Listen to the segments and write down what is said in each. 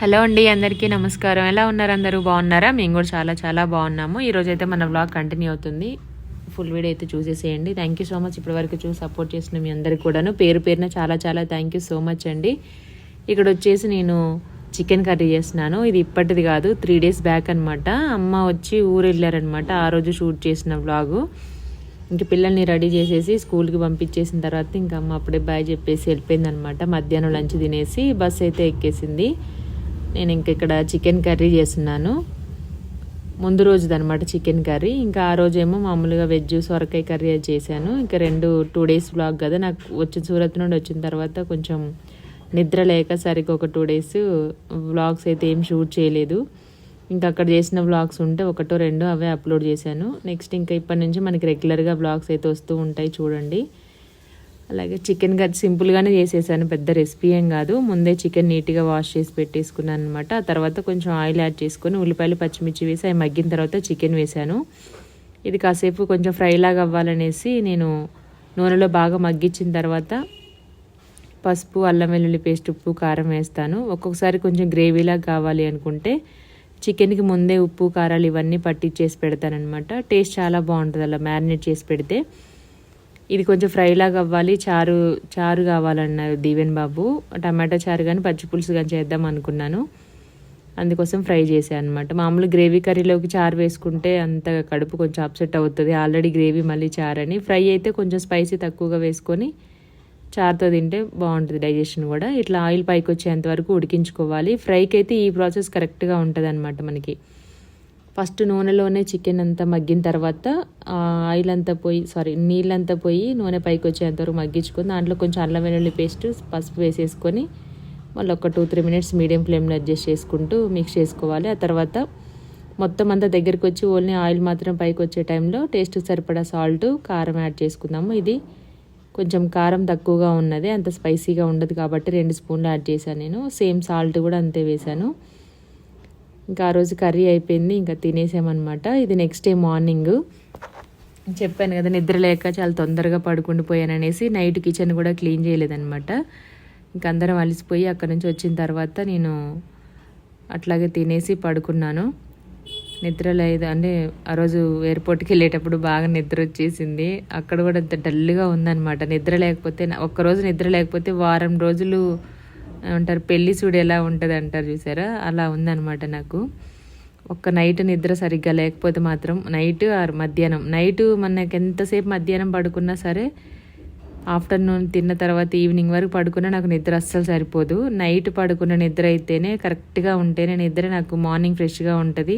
Hello అండి అందరికీ నమస్కారం. ఎలా ఉన్నారు అందరూ? బాగున్నారా? మేము కూడా చాలా చాలా బాగున్నాము. ఈరోజు అయితే మన వ్లాగ్ కంటిన్యూ అవుతుంది. ఫుల్ వీడియో అయితే చూసేసేయండి. థ్యాంక్ యూ సో మచ్ ఇప్పటివరకు చూసి సపోర్ట్ చేసిన మీ అందరికి కూడాను. పేరు పేరున చాలా చాలా థ్యాంక్ యూ సో మచ్ అండి. ఇక్కడ వచ్చేసి నేను చికెన్ కర్రీ చేస్తున్నాను. ఇది ఇప్పటిది కాదు త్రీ డేస్ బ్యాక్ అనమాట అమ్మ వచ్చి ఊరు వెళ్ళారనమాట ఆ రోజు షూట్ చేసిన వ్లాగు ఇంక పిల్లల్ని రెడీ చేసేసి స్కూల్కి పంపించేసిన తర్వాత ఇంకా అమ్మ అప్పుడే బాయ్ చెప్పేసి వెళ్ళిపోయింది అనమాట మధ్యాహ్నం లంచ్ తినేసి బస్ అయితే ఎక్కేసింది. నేను ఇంక ఇక్కడ చికెన్ కర్రీ చేస్తున్నాను. ముందు రోజుది అనమాట చికెన్ కర్రీ. ఇంకా ఆ రోజేమో మామూలుగా వెజ్ సొరకాయ కర్రీ అది చేశాను. ఇంకా రెండు టూ డేస్ బ్లాగ్ కదా నాకు వచ్చిన సూరత్ నుండి వచ్చిన తర్వాత కొంచెం నిద్ర లేక సరిగ్గా ఒక టూ డేస్ వ్లాగ్స్ అయితే ఏం షూట్ చేయలేదు. ఇంకా అక్కడ చేసిన వ్లాగ్స్ ఉంటే ఒకటో రెండో అవే అప్లోడ్ చేశాను. నెక్స్ట్ ఇంకా ఇప్పటి నుంచి మనకి రెగ్యులర్గా వ్లాగ్స్ అయితే వస్తూ ఉంటాయి చూడండి. అలాగే చికెన్ కర్రీ సింపుల్గానే చేసేసాను పెద్ద రెసిపీ ఏం కాదు. ముందే చికెన్ నీట్గా వాష్ చేసి పెట్టేసుకున్నాను అనమాట ఆ తర్వాత కొంచెం ఆయిల్ యాడ్ చేసుకొని ఉల్లిపాయలు పచ్చిమిర్చి వేసి అవి మగ్గిన తర్వాత చికెన్ వేసాను ఇది కాసేపు కొంచెం ఫ్రైలాగా అవ్వాలనేసి నేను నూనెలో బాగా మగ్గించిన తర్వాత పసుపు అల్లం వెల్లుల్లి పేస్ట్ ఉప్పు కారం వేస్తాను. ఒక్కొక్కసారి కొంచెం గ్రేవీలాగా కావాలి అనుకుంటే చికెన్కి ముందే ఉప్పు కారాలు ఇవన్నీ పట్టించేసి పెడతానమాట టేస్ట్ చాలా బాగుంటుంది అలా మ్యారినేట్ చేసి పెడితే. ఇది కొంచెం ఫ్రైలాగా అవ్వాలి. చారు చారు కావాలన్నారు దీవెన్ బాబు. టమాటా చారు కానీ పచ్చిపులుసు కానీ చేద్దాం అనుకున్నాను. అందుకోసం ఫ్రై చేశాను అనమాట మామూలు గ్రేవీ కర్రీలోకి చారు వేసుకుంటే అంత కడుపు కొంచెం అప్సెట్ అవుతుంది. ఆల్రెడీ గ్రేవీ మళ్ళీ చారు అని ఫ్రై అయితే కొంచెం స్పైసీ తక్కువగా వేసుకొని చారుతో తింటే బాగుంటుంది డైజెషన్ కూడా. ఇట్లా ఆయిల్ పైకి వచ్చేంత వరకు ఉడికించుకోవాలి. ఫ్రైకి అయితే ఈ ప్రాసెస్ కరెక్ట్గా ఉంటుంది అనమాట మనకి. ఫస్ట్ నూనెలోనే చికెన్ అంతా మగ్గిన తర్వాత ఆయిల్ అంతా పోయి సారీ నీళ్ళంతా పోయి నూనె పైకి వచ్చేంతవరకు మగ్గించుకొని దాంట్లో కొంచెం అల్లం వెల్లుల్లి పేస్ట్ పసుపు వేసేసుకొని మళ్ళీ ఒక టూ త్రీ మినిట్స్ మీడియం ఫ్లేమ్లో అడ్జస్ట్ చేసుకుంటూ మిక్స్ చేసుకోవాలి. ఆ తర్వాత మొత్తం అంతా దగ్గరికి వచ్చి ఓన్లీ ఆయిల్ మాత్రం పైకి వచ్చే టైంలో టేస్ట్ సరిపడా సాల్ట్ కారం యాడ్ చేసుకుందాము. ఇది కొంచెం కారం తక్కువగా ఉన్నది అంత స్పైసీగా ఉండదు కాబట్టి రెండు స్పూన్లు యాడ్ చేశాను నేను. సేమ్ సాల్ట్ కూడా అంతే వేశాను. ఇంకా ఆ రోజు కర్రీ అయిపోయింది ఇంకా తినేసామన్నమాట. ఇది నెక్స్ట్ డే మార్నింగ్ చెప్పాను కదా నిద్ర లేక చాలా తొందరగా పడుకుండిపోయాను అనేసి నైట్ కిచెన్ కూడా క్లీన్ చేయలేదన్నమాట. ఇంకా అందరం అలసిపోయి అక్కడ నుంచి వచ్చిన తర్వాత నేను అట్లాగే తినేసి పడుకున్నాను. నిద్ర లేదు అంటే ఆ రోజు ఎయిర్పోర్ట్కి వెళ్ళేటప్పుడు బాగా నిద్ర వచ్చేసింది. అక్కడ కూడా అంత డల్గా ఉందన్నమాట. నిద్ర లేకపోతే ఒక్కరోజు నిద్ర లేకపోతే వారం రోజులు అంటారు పెళ్ళి చూడు ఎలా ఉంటుంది అంటారు చూసారా? అలా ఉందన్నమాట నాకు. ఒక్క నైట్ నిద్ర సరిగ్గా లేకపోతే మాత్రం నైట్ ఆర్ మధ్యాహ్నం. నైట్ మనకి ఎంతసేపు మధ్యాహ్నం పడుకున్నా సరే ఆఫ్టర్నూన్ తిన్న తర్వాత ఈవినింగ్ వరకు పడుకున్నా నాకు నిద్ర అస్సలు సరిపోదు. నైట్ పడుకున్న నిద్ర అయితేనే కరెక్ట్గా ఉంటేనే నిద్ర నాకు మార్నింగ్ ఫ్రెష్గా ఉంటుంది.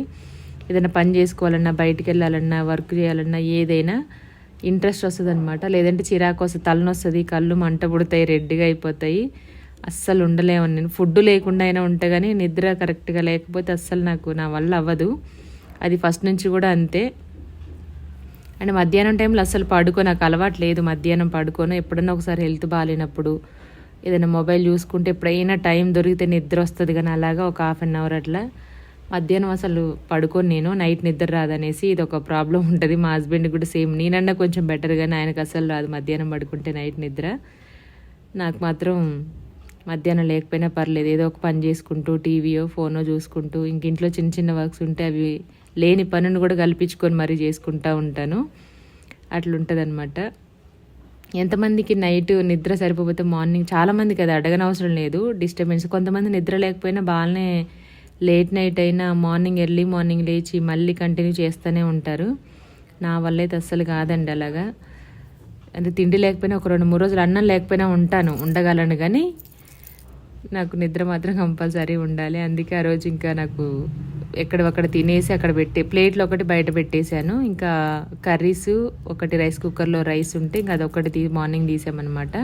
ఏదైనా పని చేసుకోవాలన్నా బయటికి వెళ్ళాలన్నా వర్క్ చేయాలన్నా ఏదైనా ఇంట్రెస్ట్ వస్తుంది అనమాట లేదంటే చిరాకు వస్తుంది తలనొస్తుంది కళ్ళు మంట పుడతాయి రెడ్డిగా అయిపోతాయి. అస్సలు ఉండలేము నేను ఫుడ్ లేకుండా అయినా ఉంటా కానీ నిద్ర కరెక్ట్గా లేకపోతే అస్సలు నాకు నా వల్ల అవ్వదు. అది ఫస్ట్ నుంచి కూడా అంతే. అండ్ మధ్యాహ్నం టైంలో అస్సలు పడుకో నాకు అలవాటు లేదు మధ్యాహ్నం పడుకోను. ఎప్పుడన్నా ఒకసారి హెల్త్ బాగాలేనప్పుడు ఏదైనా మొబైల్ చూసుకుంటే ఎప్పుడైనా టైం దొరికితే నిద్ర వస్తుంది కానీ అలాగా ఒక హాఫ్ అన్ అవర్ అట్లా. మధ్యాహ్నం అసలు పడుకొని నేను నైట్ నిద్ర రాదనేసి ఇది ఒక ప్రాబ్లం ఉంటుంది. మా హస్బెండ్ కూడా సేమ్. నేనన్నా కొంచెం బెటర్ కానీ ఆయనకు అసలు రాదు మధ్యాహ్నం పడుకుంటే నైట్ నిద్ర. నాకు మాత్రం మధ్యాహ్నం లేకపోయినా పర్లేదు. ఏదో ఒక పని చేసుకుంటూ టీవీయో ఫోనో చూసుకుంటూ ఇంక ఇంట్లో చిన్న చిన్న వర్క్స్ ఉంటే అవి లేని పనులు కూడా కల్పించుకొని మరీ చేసుకుంటూ ఉంటాను. అట్లుంటుందన్నమాట. ఎంతమందికి నైట్ నిద్ర సరిపోతే మార్నింగ్ చాలామందికి అది అడగనవసరం లేదు డిస్టర్బెన్స్. కొంతమంది నిద్ర లేకపోయినా బాగానే లేట్ నైట్ అయినా మార్నింగ్ ఎర్లీ మార్నింగ్ లేచి మళ్ళీ కంటిన్యూ చేస్తూనే ఉంటారు. నా వల్ల అయితే అస్సలు కాదండి అలాగా. అంటే తిండి లేకపోయినా ఒక రెండు మూడు రోజులు అన్నం లేకపోయినా ఉంటాను ఉండగలను కానీ నాకు నిద్ర మాత్రం కంపల్సరీ ఉండాలి. అందుకే ఆ రోజు ఇంకా నాకు ఎక్కడక్కడ తినేసి అక్కడ పెట్టే ప్లేట్లో ఒకటి బయట పెట్టేశాను. ఇంకా కర్రీస్ ఒకటి రైస్ కుక్కర్లో రైస్ ఉంటే ఇంకా అదొకటి తీ మార్నింగ్ తీసామన్నమాట.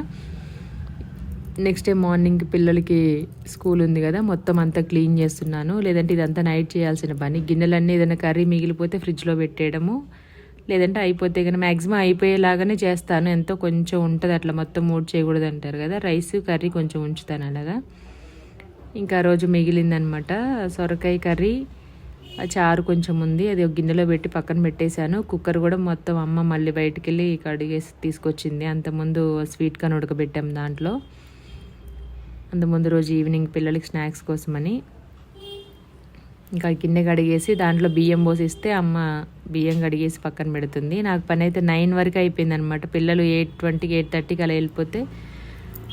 నెక్స్ట్ డే మార్నింగ్ పిల్లలకి స్కూల్ ఉంది కదా మొత్తం అంతా క్లీన్ చేస్తున్నాను. లేదంటే ఇదంతా నైట్ చేయాల్సిన పని. గిన్నెలన్నీ ఏదైనా కర్రీ మిగిలిపోతే ఫ్రిడ్జ్లో పెట్టేయడము. లేదంటే అయిపోతే కానీ మ్యాక్సిమం అయిపోయేలాగానే చేస్తాను. ఎంతో కొంచెం ఉంటుంది అట్లా మొత్తం మూడు చేయకూడదు అంటారు కదా. రైస్ కర్రీ కొంచెం ఉంచుతాను అలాగా. ఇంకా రోజు మిగిలిందనమాట. సొరకాయ కర్రీ ఆ చారు కొంచెం ఉంది. అది ఒక గిన్నెలో పెట్టి పక్కన పెట్టేశాను. కుక్కర్ కూడా మొత్తం అమ్మ మళ్ళీ బయటికి వెళ్ళి కడిగేసి తీసుకొచ్చింది. అంతకుముందు స్వీట్ కానీ ఉడకబెట్టాం దాంట్లో. అంతకుముందు రోజు ఈవినింగ్ పిల్లలకి స్నాక్స్ కోసమని. ఇంకా గిన్నె కడిగేసి దాంట్లో బియ్యం పోసిస్తే అమ్మ బియ్యం కడిగేసి పక్కన పెడుతుంది. నాకు పని అయితే నైన్ వరకు అయిపోయింది అనమాట పిల్లలు ఎయిట్ ట్వంటీకి ఎయిట్ థర్టీకి అలా వెళ్ళిపోతే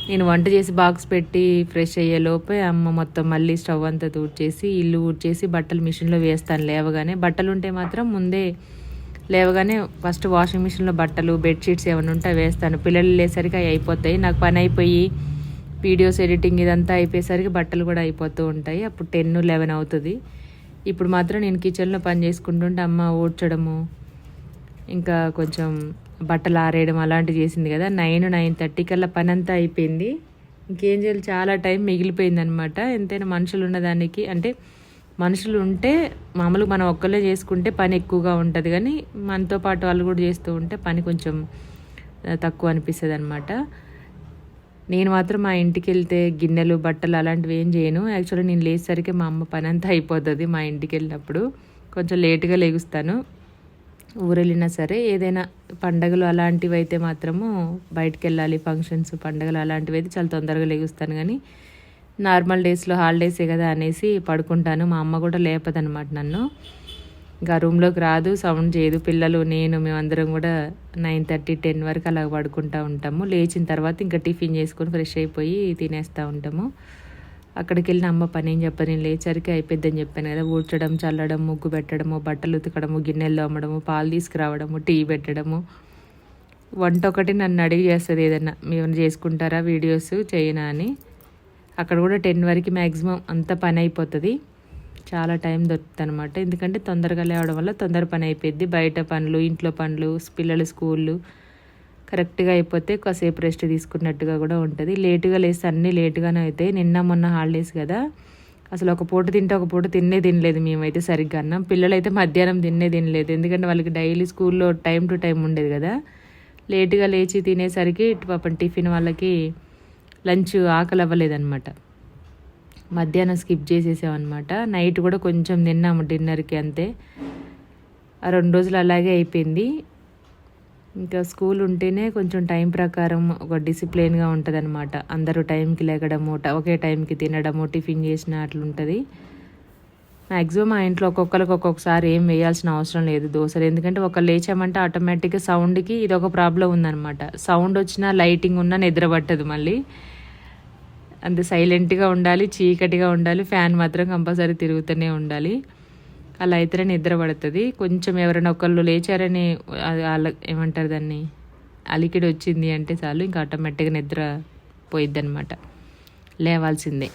నేను వంట చేసి బాక్స్ పెట్టి ఫ్రెష్ అయ్యే లోపే అమ్మ మొత్తం మళ్ళీ స్టవ్ అంతా ఊడ్చేసి ఇల్లు ఊడ్చేసి బట్టలు మిషన్లో వేస్తాను లేవగానే. బట్టలు ఉంటే మాత్రం ముందే లేవగానే ఫస్ట్ వాషింగ్ మిషన్లో బట్టలు బెడ్షీట్స్ ఏమైనా ఉంటే వేస్తాను. పిల్లలు వెళ్ళేసరికి అవి అయిపోతాయి. నాకు పని అయిపోయి వీడియోస్ ఎడిటింగ్ ఇదంతా అయిపోయేసరికి బట్టలు కూడా అయిపోతూ ఉంటాయి. అప్పుడు టెన్ లెవెన్ అవుతుంది. ఇప్పుడు మాత్రం నేను కిచెన్లో పని చేసుకుంటుంటే అమ్మ ఓడ్చడము ఇంకా కొంచెం బట్టలు ఆరేయడం అలాంటివి చేసింది కదా. నైన్ నైన్ థర్టీ కల్లా పని అంతా అయిపోయింది. ఇంకేం చేయాలి? చాలా టైం మిగిలిపోయింది అనమాట ఎంతైనా మనుషులు ఉన్నదానికి అంటే మనుషులు ఉంటే మామూలుగా మనం ఒక్కళ్ళే చేసుకుంటే పని ఎక్కువగా ఉంటుంది. కానీ మనతో పాటు వాళ్ళు కూడా చేస్తూ ఉంటే పని కొంచెం తక్కువ అనిపిస్తుంది అనమాట నేను మాత్రం మా ఇంటికి వెళ్తే గిన్నెలు బట్టలు అలాంటివి ఏం చేయను. యాక్చువల్లీ నేను లేచేసరికి మా అమ్మ పని అంతా అయిపోతుంది మా ఇంటికి వెళ్ళినప్పుడు. కొంచెం లేటుగా లేగుస్తాను. ఊరెళ్ళినా సరే ఏదైనా పండగలు అలాంటివి అయితే మాత్రము బయటకు వెళ్ళాలి ఫంక్షన్స్ పండగలు అలాంటివి అయితే చాలా తొందరగా లేగుస్తాను కానీ నార్మల్ డేస్లో హాలిడేసే కదా అనేసి పడుకుంటాను. మా అమ్మ కూడా లేపదనమాట నన్ను. ఇంకా రూమ్లోకి రాదు సౌండ్ చేయదు. పిల్లలు నేను మేమందరం కూడా నైన్ థర్టీ టెన్ వరకు అలా పడుకుంటూ ఉంటాము. లేచిన తర్వాత ఇంకా టిఫిన్ చేసుకొని ఫ్రెష్ అయిపోయి తినేస్తూ ఉంటాము. అక్కడికి వెళ్ళిన అమ్మ పని ఏం చెప్పని లేచరికి అయిపోద్దని చెప్పాను కదా. ఊడ్చడం చల్లడం ముగ్గు పెట్టడము బట్టలు ఉతకడము గిన్నెలు అమ్మడము పాలు తీసుకురావడము టీ పెట్టడము. వంట ఒకటి నన్ను అడిగి చేస్తుంది ఏదన్నా. మేము చేసుకుంటారా వీడియోస్? చేయనా అని. అక్కడ కూడా టెన్ వరకు మ్యాక్సిమం అంత పని అయిపోతుంది. చాలా టైం దొరుకుతుంది అనమాట ఎందుకంటే తొందరగా లేవడం వల్ల తొందర పని అయిపోద్ది బయట పనులు ఇంట్లో పనులు పిల్లల స్కూళ్ళు కరెక్ట్గా అయిపోతే కాసేపు రెస్ట్ తీసుకున్నట్టుగా కూడా ఉంటుంది. లేటుగా లేస్తే అన్నీ లేటుగానే అవుతాయి. నిన్న మొన్న హాలిడేస్ కదా. అసలు ఒక పూట తింటే ఒక పూట తిన్నే తినలేదు మేమైతే సరిగ్గా అన్నాం. పిల్లలు అయితే మధ్యాహ్నం తిన్నే తినలేదు. ఎందుకంటే వాళ్ళకి డైలీ స్కూల్లో టైం టు టైం ఉండేది కదా. లేటుగా లేచి తినేసరికి పాపం టిఫిన్ వాళ్ళకి లంచ్ ఆకలి అవ్వలేదన్నమాట మధ్యాహ్నం స్కిప్ చేసేసామన్నమాట. నైట్ కూడా కొంచెం తిన్నాము డిన్నర్కి అంతే. ఆ రెండు రోజులు అలాగే అయిపోయింది. ఇంకా స్కూల్ ఉంటేనే కొంచెం టైం ప్రకారం ఒక డిసిప్లిన్గా ఉంటుంది అనమాట అందరూ టైంకి లేగడము ఒకే టైంకి తినడము టిఫిన్ చేసిన అట్లుంటుంది. మ్యాక్సిమం మా ఇంట్లో ఒక్కొక్కరికి ఒక్కొక్కసారి ఏం వేయాల్సిన అవసరం లేదు దోశలు. ఎందుకంటే ఒక లేచామంటే ఆటోమేటిక్గా సౌండ్కి ఇది ఒక ప్రాబ్లం ఉందన్నమాట. సౌండ్ వచ్చినా లైటింగ్ ఉన్నా నిద్ర పట్టదు మళ్ళీ. అంత సైలెంట్గా ఉండాలి చీకటిగా ఉండాలి ఫ్యాన్ మాత్రం కంపల్సరీ తిరుగుతూనే ఉండాలి. అలా అయితేనే నిద్ర పడుతుంది. కొంచెం ఎవరైనా ఒకళ్ళు లేచారని వాళ్ళ ఏమంటారు దాన్ని? అలికిడి వచ్చింది అంటే చాలు ఇంకా ఆటోమేటిక్గా నిద్ర పోయిద్ది అనమాట లేవాల్సిందే.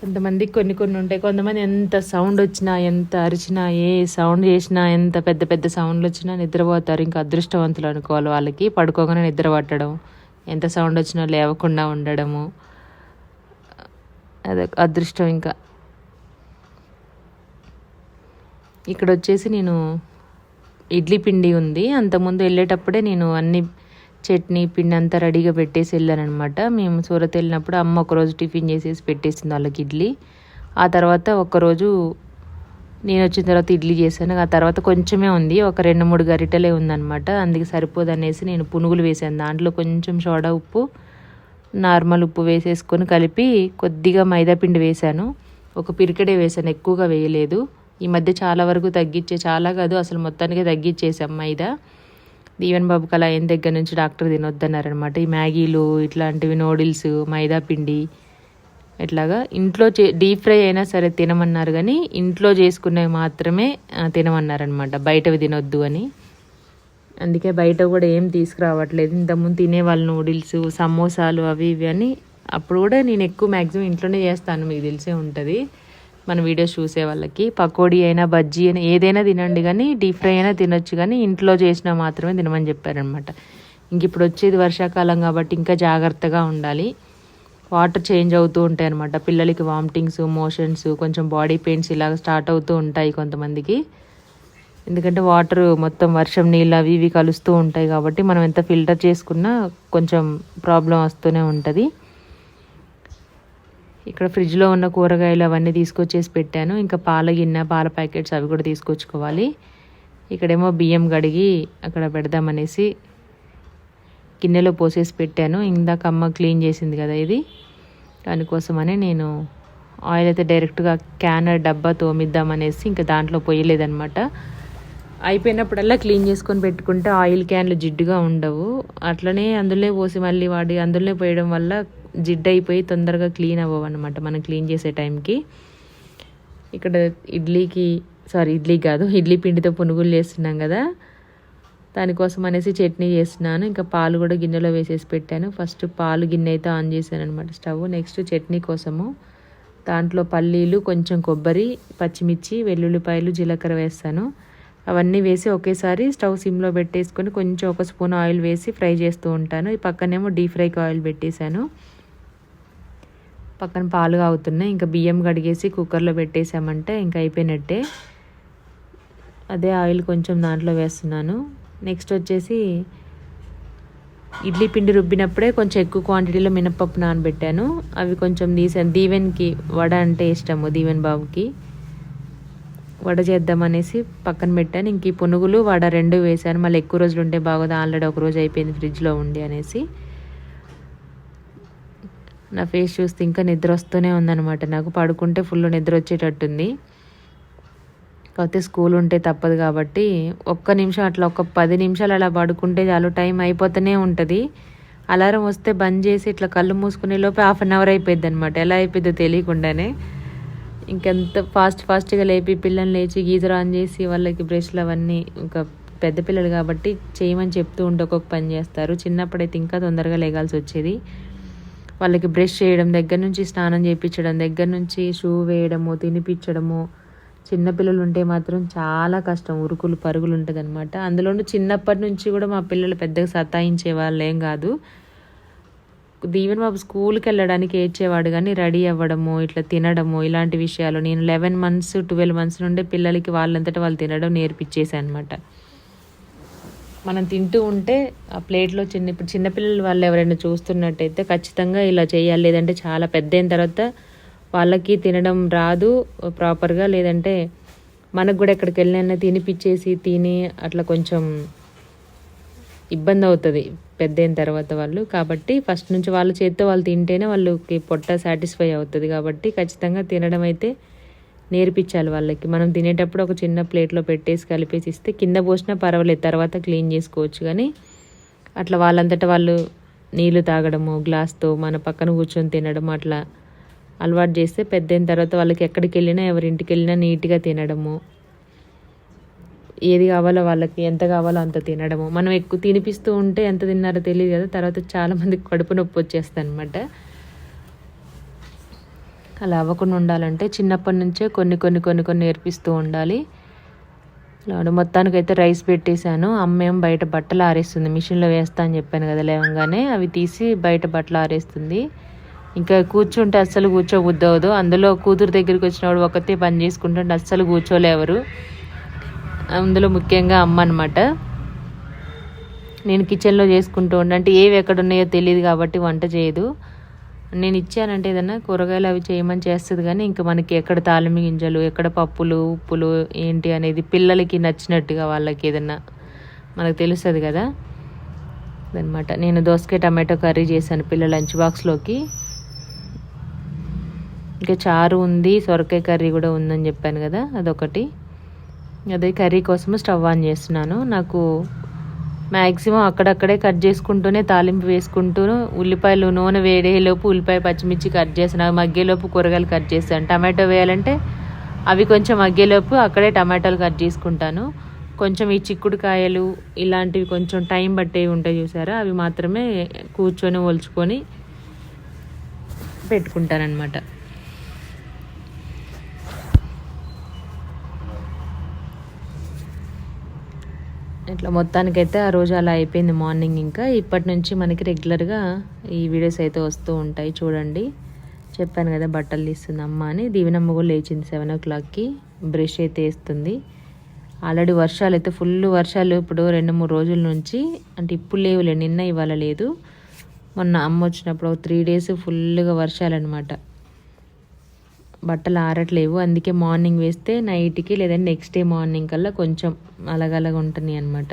కొంతమంది కొన్ని కొన్ని ఉంటాయి. కొంతమంది ఎంత సౌండ్ వచ్చినా ఎంత అరిచినా ఏ సౌండ్ చేసినా ఎంత పెద్ద పెద్ద సౌండ్లు వచ్చినా నిద్రపోతారు. ఇంకా అదృష్టవంతులు అనుకోవాలి వాళ్ళకి. పడుకోగానే నిద్ర పట్టడం. ఎంత సౌండ్ వచ్చినా లేవకుండా ఉండడము. అదొక అదృష్టం ఇంకా. ఇక్కడ వచ్చేసి నేను ఇడ్లీ పిండి ఉంది. అంతకుముందు వెళ్ళేటప్పుడే నేను అన్ని చట్నీ పిండి అంతా రెడీగా పెట్టేసి వెళ్ళానమాట మేము సూరత్ వెళ్ళినప్పుడు అమ్మ ఒకరోజు టిఫిన్ చేసేసి పెట్టేసింది వాళ్ళకి ఇడ్లీ. ఆ తర్వాత ఒకరోజు నేను వచ్చిన తర్వాత ఇడ్లీ చేశాను. ఆ తర్వాత కొంచెమే ఉంది. ఒక రెండు మూడు గరిటెలే ఉందన్నమాట. అందుకే సరిపోదు అనేసి నేను పునుగులు వేసాను. దాంట్లో కొంచెం సోడా ఉప్పు నార్మల్ ఉప్పు వేసేసుకొని కలిపి కొద్దిగా మైదాపిండి వేశాను. ఒక పిరికడే వేసాను ఎక్కువగా వేయలేదు. ఈ మధ్య చాలా వరకు తగ్గించే చాలా కాదు అసలు మొత్తానికి తగ్గించేసాం మైదా. దీవెన్ బాబుకి అలా అయిన దగ్గర నుంచి డాక్టర్ తినొద్దన్నారనమాట ఈ మ్యాగీలు ఇట్లాంటివి నూడిల్స్ మైదా పిండి ఇట్లాగా ఇంట్లో చే డీప్ ఫ్రై అయినా సరే తినమన్నారు కానీ ఇంట్లో చేసుకునేవి మాత్రమే తినమన్నారనమాట బయటవి తినొద్దు అని. అందుకే బయట కూడా ఏం తీసుకురావట్లేదు. ఇంతకుముందు తినేవాళ్ళు నూడిల్స్ సమోసాలు అవి ఇవి అని. అప్పుడు కూడా నేను ఎక్కువ మ్యాక్సిమం ఇంట్లోనే చేస్తాను మీకు తెలిసే ఉంటుంది. మన వీడియోస్ చూసే వాళ్ళకి. పకోడీ అయినా బజ్జీ అయినా ఏదైనా తినండి కానీ డీప్ ఫ్రై అయినా తినొచ్చు కానీ ఇంట్లో చేసినా మాత్రమే తినమని చెప్పారనమాట ఇంక ఇప్పుడు వచ్చేది వర్షాకాలం కాబట్టి ఇంకా జాగ్రత్తగా ఉండాలి. వాటర్ చేంజ్ అవుతూ ఉంటాయి అనమాట పిల్లలకి వామిటింగ్స్ మోషన్స్ కొంచెం బాడీ పెయిన్స్ ఇలా స్టార్ట్ అవుతూ ఉంటాయి కొంతమందికి. ఎందుకంటే వాటర్ మొత్తం వర్షం నీళ్ళు అవి ఇవి కలుస్తూ ఉంటాయి కాబట్టి మనం ఎంత ఫిల్టర్ చేసుకున్నా కొంచెం ప్రాబ్లం వస్తూనే ఉంటుంది. ఇక్కడ ఫ్రిడ్జ్లో ఉన్న కూరగాయలు అవన్నీ తీసుకొచ్చేసి పెట్టాను. ఇంకా పాల గిన్నె పాల ప్యాకెట్స్ అవి కూడా తీసుకొచ్చుకోవాలి. ఇక్కడేమో బియ్యం కడిగి అక్కడ పెడదామనేసి గిన్నెలో పోసేసి పెట్టాను. ఇందాక అమ్మ క్లీన్ చేసింది కదా ఇది. దానికోసమని నేను ఆయిల్ అయితే డైరెక్ట్గా క్యాన్ డబ్బా తోమిద్దామనేసి ఇంకా దాంట్లో పోయలేదనమాట అయిపోయినప్పుడల్లా క్లీన్ చేసుకొని పెట్టుకుంటే ఆయిల్ క్యాన్లు జిడ్డుగా ఉండవు. అట్లనే అందులో పోసి మళ్ళీ వాడి అందులో పోయడం వల్ల జిడ్డు అయిపోయి తొందరగా క్లీన్ అవ్వవు అనమాట మనం క్లీన్ చేసే టైంకి. ఇక్కడ ఇడ్లీకి సారీ ఇడ్లీ కాదు ఇడ్లీ పిండితో పునుగులు చేస్తున్నాం కదా. దానికోసం అనేసి చట్నీ చేస్తున్నాను. ఇంకా పాలు కూడా గిన్నెలో వేసేసి పెట్టాను. ఫస్ట్ పాలు గిన్నె అయితే ఆన్ చేశాను అనమాట స్టవ్. నెక్స్ట్ చట్నీ కోసము దాంట్లో పల్లీలు కొంచెం కొబ్బరి పచ్చిమిర్చి వెల్లుల్లిపాయలు జీలకర్ర వేస్తాను. అవన్నీ వేసి ఒకేసారి స్టవ్ సిమ్లో పెట్టేసుకొని కొంచెం ఒక స్పూన్ ఆయిల్ వేసి ఫ్రై చేస్తూ ఉంటాను. ఈ పక్కనేమో డీప్ ఫ్రైకి ఆయిల్ పెట్టేశాను. పక్కన పాలు కాగుతున్నాయి. ఇంకా బియ్యం కడిగేసి కుక్కర్లో పెట్టేసామంటే ఇంకా అయిపోయినట్టే. అదే ఆయిల్ కొంచెం దాంట్లో వేస్తున్నాను. నెక్స్ట్ వచ్చేసి ఇడ్లీ పిండి రుబ్బినప్పుడే కొంచెం ఎక్కువ క్వాంటిటీలో మినపప్పు నానబెట్టాను. అవి కొంచెం తీసాను దీవెన్కి వడ అంటే ఇష్టము దీవెన్ బాబుకి. వడ చేద్దామనేసి పక్కన పెట్టాను. ఇంక ఈ పునుగులు వడ రెండు వేశాను మళ్ళీ ఎక్కువ రోజులు ఉంటే బాగోదు. ఆల్రెడీ ఒక రోజు అయిపోయింది ఫ్రిడ్జ్లో ఉండి అనేసి. నా ఫేస్ చూస్తే ఇంకా నిద్ర వస్తూనే ఉందన్నమాట. నాకు పడుకుంటే ఫుల్ నిద్ర వచ్చేటట్టుంది. కాకపోతే స్కూల్ ఉంటే తప్పదు కాబట్టి ఒక్క నిమిషం అట్లా ఒక పది నిమిషాలు అలా పడుకుంటే చాలు టైం అయిపోతూనే ఉంటుంది. అలారం వస్తే బంద్ చేసి ఇట్లా కళ్ళు మూసుకునే లోపే హాఫ్ అన్ అవర్ అయిపోయింది అనమాట ఎలా అయిపోయిందో తెలియకుండానే. ఇంకెంత ఫాస్ట్ ఫాస్ట్గా లేపి పిల్లల్ని లేచి గీజర్ ఆన్ చేసి వాళ్ళకి బ్రష్లు అవన్నీ ఇంకా పెద్ద పిల్లలు కాబట్టి చేయమని చెప్తూ ఉంటే ఒక్కొక్క పని చేస్తారు. చిన్నప్పుడైతే ఇంకా తొందరగా లేగాల్సి వచ్చేది. వాళ్ళకి బ్రష్ చేయడం దగ్గర నుంచి స్నానం చేయించడం దగ్గర నుంచి షూ వేయడము తినిపించడము చిన్నపిల్లలు ఉంటే మాత్రం చాలా కష్టం. ఉరుకులు పరుగులు ఉంటుంది అనమాట అందులోనూ చిన్నప్పటి నుంచి కూడా మా పిల్లలు పెద్దగా సతాయించే వాళ్ళు ఏం కాదు. దీవెన్ బాబు స్కూల్కి వెళ్ళడానికి ఏడ్చేవాడు కానీ రెడీ అవ్వడము ఇట్లా తినడము ఇలాంటి విషయాలు నేను లెవెన్ మంత్స్ ట్వెల్వ్ మంత్స్ నుండే పిల్లలకి వాళ్ళంతటా వాళ్ళు తినడం నేర్పించేసాను అనమాట మనం తింటూ ఉంటే ఆ ప్లేట్లో చిన్న ఇప్పుడు చిన్నపిల్లలు వాళ్ళు ఎవరైనా చూస్తున్నట్టయితే ఖచ్చితంగా ఇలా చేయాలి. లేదంటే చాలా పెద్ద అయిన తర్వాత వాళ్ళకి తినడం రాదు ప్రాపర్గా లేదంటే మనకు కూడా ఎక్కడికి వెళ్ళినా తినిపించేసి తిని అట్లా కొంచెం ఇబ్బంది అవుతుంది పెద్ద అయిన తర్వాత వాళ్ళు. కాబట్టి ఫస్ట్ నుంచి వాళ్ళ చేతితో వాళ్ళు తింటేనే వాళ్ళకి పొట్ట సాటిస్ఫై అవుతుంది. కాబట్టి ఖచ్చితంగా తినడం అయితే నేర్పించాలి వాళ్ళకి. మనం తినేటప్పుడు ఒక చిన్న ప్లేట్లో పెట్టేసి కలిపేసి ఇస్తే కింద పోసినా పర్వాలేదు తర్వాత క్లీన్ చేసుకోవచ్చు. కానీ అట్లా వాళ్ళంతటా వాళ్ళు నీళ్ళు తాగడము గ్లాస్తో మన పక్కన కూర్చొని తినడం అట్లా అలవాటు చేస్తే పెద్ద అయిన తర్వాత వాళ్ళకి ఎక్కడికి వెళ్ళినా ఎవరింటికి వెళ్ళినా నీట్గా తినడము. ఏది కావాలో వాళ్ళకి ఎంత కావాలో అంత తినడము. మనం ఎక్కువ తినిపిస్తూ ఉంటే ఎంత తిన్నారో తెలియదు కదా తర్వాత చాలామందికి కడుపు నొప్పి వచ్చేస్తుంది అనమాట అలా అవ్వకుండా ఉండాలంటే చిన్నప్పటి నుంచే కొన్ని కొన్ని కొన్ని కొన్ని నేర్పిస్తూ ఉండాలి. అలాగే మొత్తానికైతే రైస్ పెట్టేశాను. అమ్మేం బయట బట్టలు ఆరేస్తుంది. మిషన్లో వేస్తా అని చెప్పాను కదా లేవగానే అవి తీసి బయట బట్టలు ఆరేస్తుంది. ఇంకా కూర్చుంటే అస్సలు కూర్చోబుద్ది అందులో కూతురు దగ్గరికి వచ్చినప్పుడు ఒకతే పని చేసుకుంటుంటే అస్సలు కూర్చోలేవరు. అందులో ముఖ్యంగా అమ్మ అనమాట నేను కిచెన్లో చేసుకుంటూ ఉండే అంటే ఏవి ఎక్కడ ఉన్నాయో తెలియదు కాబట్టి వంట చేయదు. నేను ఇచ్చానంటే ఏదన్నా కూరగాయలు అవి చేయమని చేస్తుంది కానీ ఇంకా మనకి ఎక్కడ తాలింపు గింజలు ఎక్కడ పప్పులు ఉప్పులు ఏంటి అనేది పిల్లలకి నచ్చినట్టుగా వాళ్ళకి ఏదన్నా మనకు తెలుస్తుంది కదా. అదనమాట నేను దోసకాయ టమాటో కర్రీ చేశాను పిల్లల లంచ్ బాక్స్లోకి. ఇంకా చారు ఉంది సొరకాయ కర్రీ కూడా ఉందని చెప్పాను కదా అదొకటి. అదే కర్రీ కోసము స్టవ్ ఆన్ చేస్తున్నాను. నాకు మ్యాక్సిమం అక్కడక్కడే కట్ చేసుకుంటూనే తాలింపు వేసుకుంటూ ఉల్లిపాయలు నూనె వేడేలోపు ఉల్లిపాయ పచ్చిమిర్చి కట్ చేసిన మగ్గేలోపు కూరగాయలు కట్ చేస్తాను. టమాటో వేయాలంటే అవి కొంచెం మగ్గేలోపు అక్కడే టమాటాలు కట్ చేసుకుంటాను. కొంచెం ఈ చిక్కుడుకాయలు ఇలాంటివి కొంచెం టైం పట్టేవి ఉంటాయి చూసారా అవి మాత్రమే కూర్చొని ఒలుచుకొని పెట్టుకుంటానమాట ఇట్లా మొత్తానికైతే ఆ రోజు అలా అయిపోయింది మార్నింగ్ ఇంకా. ఇప్పటి నుంచి మనకి రెగ్యులర్గా ఈ వీడియోస్ అయితే వస్తూ ఉంటాయి చూడండి. చెప్పాను కదా బట్టలు తీస్తుంది అమ్మ అని. దీవెనమ్మ కూడా లేచింది సెవెన్ ఓ క్లాక్కి. బ్రష్ అయితే వేస్తుంది. ఆల్రెడీ వర్షాలు అయితే ఫుల్ వర్షాలు ఇప్పుడు రెండు మూడు రోజుల నుంచి. అంటే ఇప్పుడు లేవులే నిన్న ఇవాళ లేదు. మొన్న అమ్మ వచ్చినప్పుడు త్రీ డేస్ ఫుల్గా వర్షాలు అనమాట బట్టలు ఆరట్లేవు. అందుకే మార్నింగ్ వేస్తే నైట్కి లేదంటే నెక్స్ట్ డే మార్నింగ్ కల్లా కొంచెం అలగలగా ఉంటున్నాయి అనమాట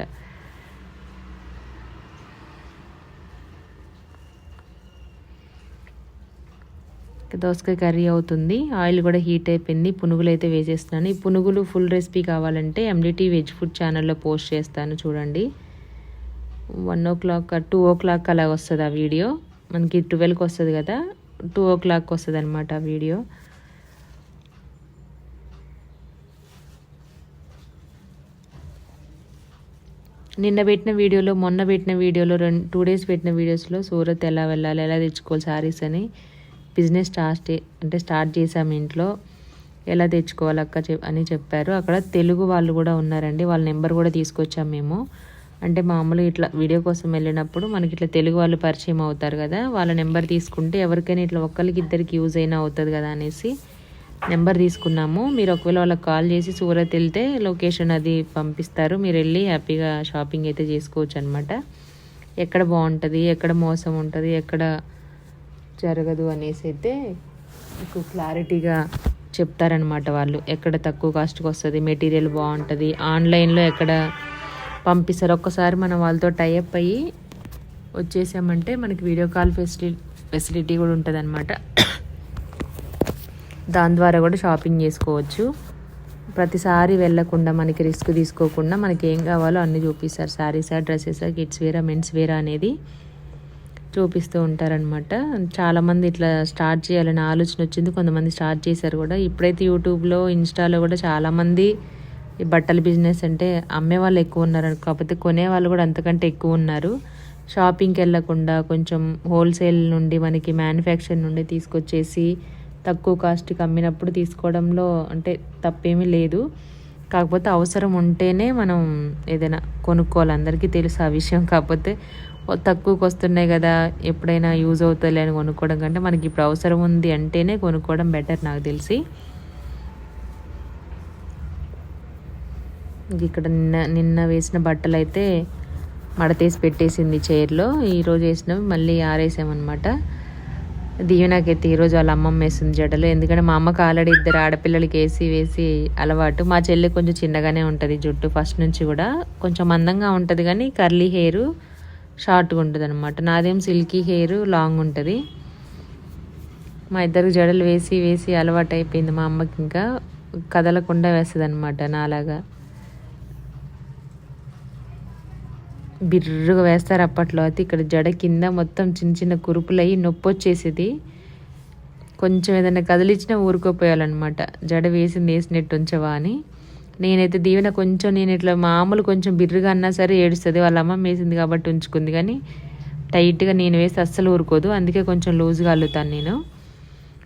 దోసకాయ కర్రీ అవుతుంది. ఆయిల్ కూడా హీట్ అయిపోయింది. పునుగులు అయితే వేసేస్తున్నాను. ఈ పునుగులు ఫుల్ రెసిపీ కావాలంటే ఎండిటీ వెజ్ ఫుడ్ ఛానల్లో పోస్ట్ చేస్తాను చూడండి. One o'clock two o'clock అలా వస్తుంది ఆ వీడియో. మనకి ట్వెల్వ్కి వస్తుంది కదా. టూ ఓ క్లాక్ వస్తుంది అనమాట ఆ వీడియో. నిన్న పెట్టిన వీడియోలో మొన్న పెట్టిన వీడియోలో రెండు టూ డేస్ పెట్టిన వీడియోస్లో సూరత్ ఎలా వెళ్ళాలి ఎలా తెచ్చుకోవాలి శారీస్ అని బిజినెస్ స్టార్ట్ అంటే స్టార్ట్ చేసాము ఇంట్లో. ఎలా తెచ్చుకోవాలి అక్క చెప్ అని చెప్పారు. అక్కడ తెలుగు వాళ్ళు కూడా ఉన్నారండి. వాళ్ళ నెంబర్ కూడా తీసుకొచ్చాము మేము. అంటే మామూలు ఇట్లా వీడియో కోసం వెళ్ళినప్పుడు మనకి ఇట్లా తెలుగు వాళ్ళు పరిచయం అవుతారు కదా వాళ్ళ నెంబర్ తీసుకుంటే ఎవరికైనా ఇట్లా ఒక్కరికి ఇద్దరికి యూజ్ అయినా అవుతుంది కదా అనేసి నెంబర్ తీసుకున్నాము. మీరు ఒకవేళ వాళ్ళకి కాల్ చేసి సూరత్ వెళ్తే లొకేషన్ అది పంపిస్తారు. మీరు వెళ్ళి హ్యాపీగా షాపింగ్ అయితే చేసుకోవచ్చు అనమాట ఎక్కడ బాగుంటుంది ఎక్కడ మోసం ఉంటుంది ఎక్కడ జరగదు అనేసి అయితే మీకు క్లారిటీగా చెప్తారనమాట వాళ్ళు. ఎక్కడ తక్కువ కాస్ట్కి వస్తుంది మెటీరియల్ బాగుంటుంది ఆన్లైన్లో ఎక్కడ పంపిస్తారు. ఒక్కసారి మనం వాళ్ళతో టైఅప్ అయ్యి వచ్చేసామంటే మనకి వీడియో కాల్ ఫెసిలిటీ ఫెసిలిటీ కూడా ఉంటుంది అనమాట దాని ద్వారా కూడా షాపింగ్ చేసుకోవచ్చు. ప్రతిసారి వెళ్ళకుండా మనకి రిస్క్ తీసుకోకుండా మనకి ఏం కావాలో అన్నీ చూపిస్తారు. శారీసా డ్రెస్సెసా కిడ్స్ వేరా మెన్స్ వేరా అనేది చూపిస్తూ ఉంటారనమాట చాలామంది ఇట్లా స్టార్ట్ చేయాలని ఆలోచన వచ్చింది. కొంతమంది స్టార్ట్ చేశారు కూడా. ఇప్పుడైతే యూట్యూబ్లో ఇన్స్టాలో కూడా చాలామంది ఈ బట్టల బిజినెస్ అంటే అమ్మే వాళ్ళు ఎక్కువ ఉన్నారు. కాకపోతే కొనే వాళ్ళు కూడా అంతకంటే ఎక్కువ ఉన్నారు. షాపింగ్కి వెళ్ళకుండా కొంచెం హోల్సేల్ నుండి మనకి మ్యానుఫ్యాక్చర్ నుండి తీసుకొచ్చేసి తక్కువ కాస్ట్కి అమ్మినప్పుడు తీసుకోవడంలో అంటే తప్పేమీ లేదు. కాకపోతే అవసరం ఉంటేనే మనం ఏదైనా కొనుక్కోవాలి. అందరికీ తెలుసు ఆ విషయం. కాకపోతే తక్కువకి వస్తున్నాయి కదా ఎప్పుడైనా యూజ్ అవుతుంది అని కొనుక్కోవడం కంటే మనకి ఇప్పుడు అవసరం ఉంది అంటేనే కొనుక్కోవడం బెటర్ నాకు తెలిసి. ఇక్కడ నిన్న నిన్న వేసిన బట్టలు అయితే మడతేసి పెట్టేసింది చైర్లో. ఈరోజు వేసినవి మళ్ళీ ఆరేసామన్నమాట. దీవెనకైతే ఈరోజు వాళ్ళ అమ్మమ్మ వేస్తుంది జడలు. ఎందుకంటే మా అమ్మకు ఆల్రెడీ ఇద్దరు ఆడపిల్లలకి వేసి వేసి అలవాటు. మా చెల్లి కొంచెం చిన్నగానే ఉంటుంది జుట్టు ఫస్ట్ నుంచి కూడా. కొంచెం మందంగా ఉంటుంది కానీ కర్లీ హెయిర్ షార్ట్గా ఉంటుంది అనమాట నాదేం సిల్కీ హెయిర్ లాంగ్ ఉంటుంది. మా ఇద్దరికి జడలు వేసి వేసి అలవాటు అయిపోయింది మా అమ్మకి ఇంకా. కదలకుండా వేస్తుంది అనమాట నాలాగా. బిర్రుగా వేస్తారు అప్పట్లో. అయితే ఇక్కడ జడ కింద మొత్తం చిన్న చిన్న కురుపులు అయ్యి నొప్పి వచ్చేసేది కొంచెం ఏదైనా కదిలిచ్చినా ఊరుకోపోయాలన్నమాట. జడ వేసింది వేసినట్టు ఉంచవా అని. నేనైతే దీవెన కొంచెం నేను ఇట్లా మామూలు కొంచెం బిర్రుగా అన్నా సరే ఏడుస్తుంది. వాళ్ళ అమ్మ వేసింది కాబట్టి ఉంచుకుంది కానీ టైట్గా నేను వేస్తే అస్సలు ఊరుకోదు. అందుకే కొంచెం లూజ్గా అల్లుతాను నేను.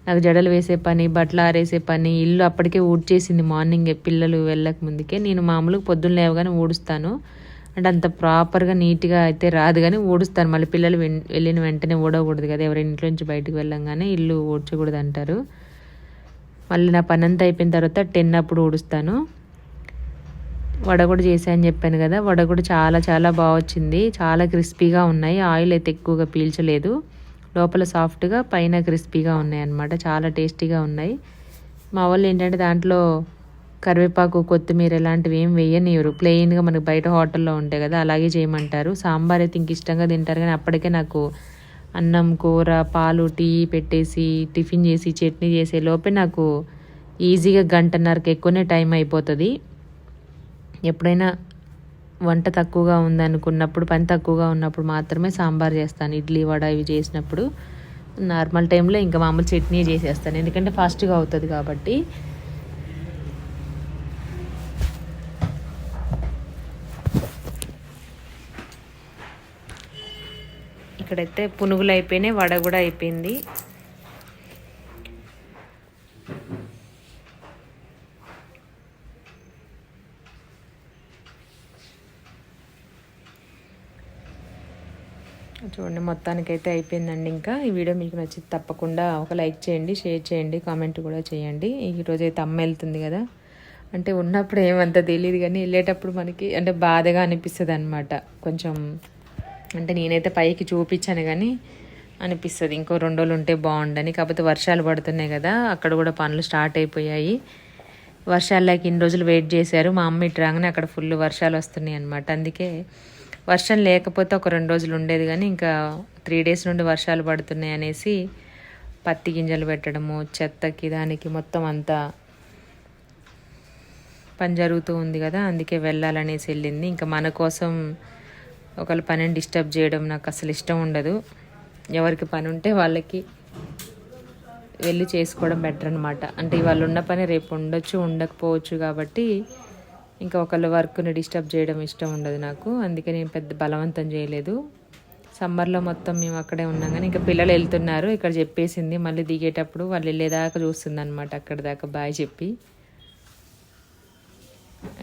నాకు జడలు వేసే పని బట్టలు ఆరేసే పని ఇల్లు అప్పటికే ఊడ్చేసింది మార్నింగే పిల్లలు వెళ్ళక ముందుకే. నేను మామూలుగా పొద్దున్న లేవగానే ఊడుస్తాను. అంటే అంత ప్రాపర్గా నీట్గా అయితే రాదు కానీ ఊడుస్తాను మళ్ళీ పిల్లలు వెళ్ళిన వెంటనే ఊడకూడదు కదా. ఎవరైనా ఇంట్లో నుంచి బయటకు వెళ్ళంగానే ఇల్లు ఊడ్చకూడదు అంటారు. మళ్ళీ నా పని అంతా అయిపోయిన తర్వాత టెన్ అప్పుడు ఊడుస్తాను. వడ కూడా చేశాను చెప్పాను కదా. వడ కూడా చాలా చాలా బాగా వచ్చింది. చాలా క్రిస్పీగా ఉన్నాయి. ఆయిల్ అయితే ఎక్కువగా పీల్చలేదు. లోపల సాఫ్ట్గా పైన క్రిస్పీగా ఉన్నాయి అన్నమాట. చాలా టేస్టీగా ఉన్నాయి. మా వాళ్ళు ఏంటంటే దాంట్లో కరివేపాకు కొత్తిమీర ఇలాంటివి ఏం వేయనివ్వరు ప్లెయిన్గా మనకు బయట హోటల్లో ఉంటాయి కదా అలాగే చేయమంటారు. సాంబార్ అయితే ఇంక ఇష్టంగా తింటారు కానీ అప్పటికే నాకు అన్నం కూర పాలు టీ పెట్టేసి టిఫిన్ చేసి చట్నీ చేసే లోపే నాకు ఈజీగా గంటన్నరకు ఎక్కువనే టైం అయిపోతుంది. ఎప్పుడైనా వంట తక్కువగా ఉందనుకున్నప్పుడు పని తక్కువగా ఉన్నప్పుడు మాత్రమే సాంబార్ చేస్తాను. ఇడ్లీ వడ ఇవి చేసినప్పుడు నార్మల్ టైంలో ఇంకా మామూలు చట్నీ చేసేస్తాను. ఎందుకంటే ఫాస్ట్గా అవుతుంది కాబట్టి. ఇక్కడైతే పునుగులు అయిపోయినాయి వడ కూడా అయిపోయింది. చూడండి మొత్తానికైతే అయిపోయిందండి ఇంకా. ఈ వీడియో మీకు నచ్చింది తప్పకుండా ఒక లైక్ చేయండి షేర్ చేయండి కామెంట్ కూడా చేయండి. ఈరోజు అయితే అమ్మ వెళ్తుంది కదా. అంటే ఉన్నప్పుడు ఏమంత తెలియదు కానీ వెళ్ళేటప్పుడు మనకి అంటే బాధగా అనిపిస్తుంది అనమాట కొంచెం అంటే నేనైతే పైకి చూపించాను కానీ అనిపిస్తుంది. ఇంకో రెండు రోజులు ఉంటే బాగుండని. కాకపోతే వర్షాలు పడుతున్నాయి కదా అక్కడ కూడా పనులు స్టార్ట్ అయిపోయాయి. వర్షాలకి ఇన్ని రోజులు వెయిట్ చేశారు. మా అమ్మ ఇటు రాగానే అక్కడ ఫుల్ వర్షాలు వస్తున్నాయి అనమాట అందుకే వర్షం లేకపోతే ఒక రెండు రోజులు ఉండేది కానీ ఇంకా త్రీ డేస్ నుండి వర్షాలు పడుతున్నాయి అనేసి పత్తి గింజలు పెట్టడము చెత్తకి దానికి మొత్తం అంతా పని జరుగుతూ ఉంది కదా అందుకే వెళ్ళాలనేసి వెళ్ళింది. ఇంకా మన కోసం ఒకళ్ళ పనిని డిస్టర్బ్ చేయడం నాకు అసలు ఇష్టం ఉండదు. ఎవరికి పని ఉంటే వాళ్ళకి వెళ్ళి చేసుకోవడం బెటర్ అనమాట అంటే ఇవాళ ఉన్న పని రేపు ఉండొచ్చు ఉండకపోవచ్చు కాబట్టి ఇంకా ఒకళ్ళ వర్క్ని డిస్టర్బ్ చేయడం ఇష్టం ఉండదు నాకు. అందుకే నేను పెద్ద బలవంతం చేయలేదు. సమ్మర్లో మొత్తం మేము అక్కడే ఉన్నాం కానీ ఇంకా పిల్లలు వెళ్తున్నారు. ఇక్కడ చెప్పేసింది మళ్ళీ దిగేటప్పుడు వాళ్ళు వెళ్ళేదాకా చూస్తుంది అనమాట అక్కడ దాకా. బాయ్ చెప్పి.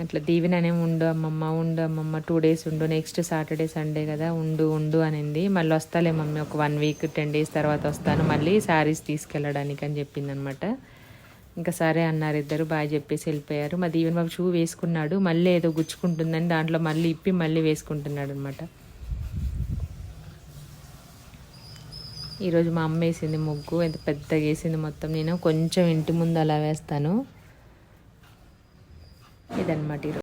అట్లా దీవెననే ఉండు అమ్మమ్మ ఉండు అమ్మమ్మ టూ డేస్ ఉండు నెక్స్ట్ సాటర్డే సండే కదా ఉండు ఉండు అనింది. మళ్ళీ వస్తాలే మమ్మీ ఒక వన్ వీక్ టెన్ డేస్ తర్వాత వస్తాను. మళ్ళీ శారీస్ తీసుకెళ్ళడానికి అని చెప్పింది అనమాట ఇంకా సరే అన్నారు ఇద్దరు బాగా చెప్పేసి వెళ్ళిపోయారు. మా దీవెన బాబు షూ వేసుకున్నాడు మళ్ళీ ఏదో గుచ్చుకుంటుందని దాంట్లో మళ్ళీ ఇప్పి మళ్ళీ వేసుకుంటున్నాడు అనమాట ఈరోజు మా అమ్మ వేసింది ముగ్గు ఎంత పెద్దగా వేసింది మొత్తం. నేను కొంచెం ఇంటి ముందు అలా వేస్తాను. ఇదన్నమాట ఈరోజు